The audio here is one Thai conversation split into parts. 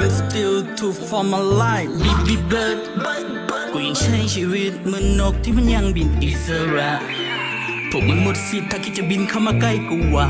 like baby bird I'm still too for my life baby bird กูยังใช้ชีวิตเหมือนนกที่มันยังบินอิสระ พวกมึงหมดสิทธิ์ถ้าคิดจะบินเข้ามาใกล้กูว่ะ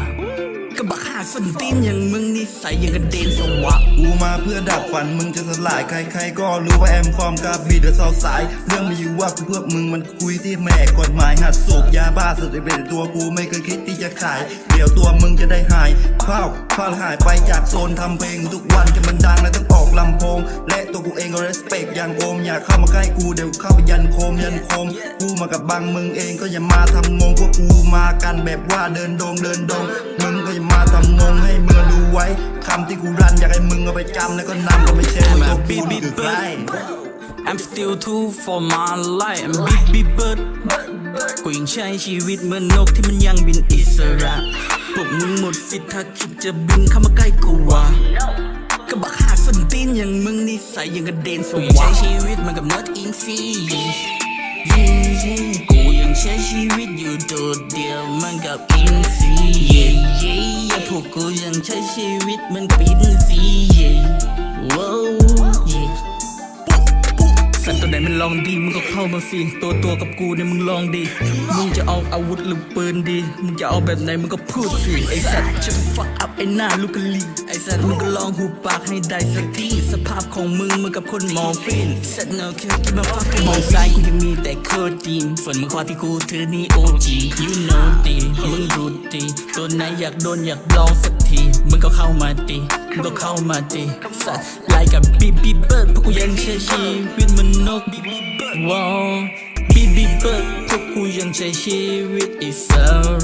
กระบะ สันตีนอย่างมึงนิสัยอย่างกระเด็นสวะกูมาเพื่อดับฝันมึงจะสลายใคร ๆ ก็รู้ว่าแอมฟอร์มกับบีเดอร์ซาวสาย เรื่องมีอยู่ว่ากูเพื่อมึงมันคุยที่แม่กฎหมายหัดสูบยาบ้าสุดเป็นตัวกูไม่เคยคิดที่จะขาย เดี๋ยวตัวมึงจะได้หายเฝ้าพาหายไปจากโซนทำเพลงทุกวันจะมันดังและต้องออกลำโพง และตัวกูเองก็ respect อย่างโอมอยากเข้ามาใกล้กูเดี๋ยวเข้าไปยันโคมยันโคมกูมากับบังมึงเองก็อย่ามาทำงงพวกกูมากันแบบว่าเดินดงเดินดงมึงก็อย่า ทำงงให้มึงดูไว้คำที่กูรันอยากให้มึงเอาไปจำแล้วก็นำก็ไปแชร์ I'm ตัวกูหรือใคร bird I'm still too for my life I'm baby bird กูยังใช้ชีวิตเหมือนนกที่มันยังบินอิสระพวกมึงหมดสิทธิ์ถ้าคิดจะบินเข้ามาใกล้กูวะก็บักหาสันตีนอย่างมึงนิสัยอย่างกระเด็นสวะใช้ชีวิตเหมันกับนกอินทรีกูยังใช้ชีวิตอยู่โดดเดี่ยวเหมันกับอินทรี พวกกูยังใช้ชีวิตมันกับอินทรีว้าว yeah. ลองดีมึงก็เข้ามาสิตัวตัวกับกูเนี่ยมึงลองดีมึงจะเอาอาวุธหรือปืนดีมึงจะเอาแบบไหนมึงก็พูดสิไอสัตว์จะฟักอัพไอหน้าลูกกะลีไอสัตว์มึงก็ลองหูปากให้ได้สักทีสภาพของมึงมือนกับคนมอร์ฟินสัตว์เงาแค่กินมาฟักมองซ้ายกูยังมีแต่โคตีนส่วนมือขวาที่กูถือนี่โอจี you know ดีมึงรู้ดีตัวไหนอยากโดนอยากลองสัก ที มึงก็เข้ามาดีมึงก็เข้ามาดีสัตว์ไล่กับบีบีเบิร์ดพวกกูยังใช้ชีวิตมันนกบีบีเบิร์ดว้าวบีบีเบิร์ดพวกกูยังใช้ชีวิตอิส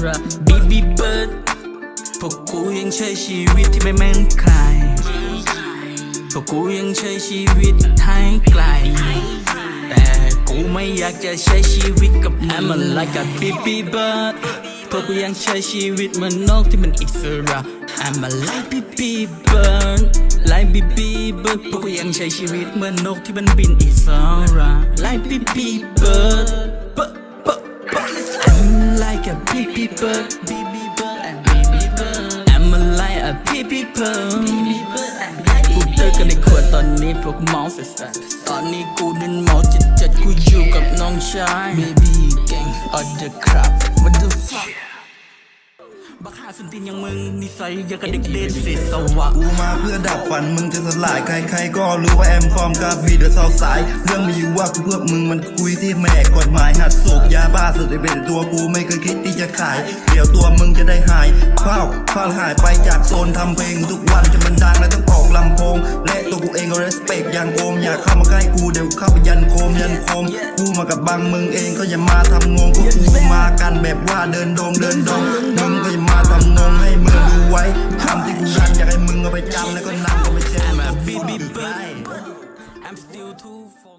ระบีบีเบิร์ดพวกกูยังใช้ชีวิตที่ไม่แม่นใครพวกกูยังใช้ชีวิตให้ไกล แต่กูไม่อยากจะใช้ชีวิตกับมึง I'm a like a baby bird พวกกูยังใช้ชีวิตเหมือนนกที่มันอิสระ I'm a like baby bird like baby bird พวกกูยังใช้ชีวิตเหมือนนกที่มันบินอิสระ like baby bird I'm like a baby bird baby bird and baby bird I'm a like a baby bird baby bird and กูเลิกกันในขวดตอนนี้พวกเมาส์สัสตอนนี้กูเดินเมาจัดจัดกูอยู่กับน้องชาย Baby gang on the crap what the fuck บักหาสุนตินอย่างมึงนิสัยอย่างกับเด็กเล่นเศษสวะกูมาเพื่อดับฝันมึงจะสลายใครๆก็รู้ว่าแอมฟอร์มกับบีเดอร์ซาวสายเรื่องมีอยู่ว่ากูเพื่อมึงมันคุยที่แม่กฎหมายหัดสูบยาบ้าสุดเป็นตัวกูไม่เคยคิดที่จะขาย เดี๋ยวตัวมึงจะได้หายเฝ้าพาหายไปจากโซนทำเพลงทุกวันจะมันดังและต้องออกลำโพงและตัวกูเองก็ respect อ ย่างโอมอยากเข้ามาใกล้กูเดี๋ยวเข้าไปยันโคมยันโคมกูมากับบังมึงเองก็อย่ามาทำงงกูมากันแบบว่าเดินดงเดินดงมึงก็อย่ามาทำงงให้มึงดูไว้คำที่กูรันอยากให้มึงเอาไปจำแล้วก็นำก็ไปแชร์ I'm a ตัวกู baby นี่คือใคร bird I'm still too far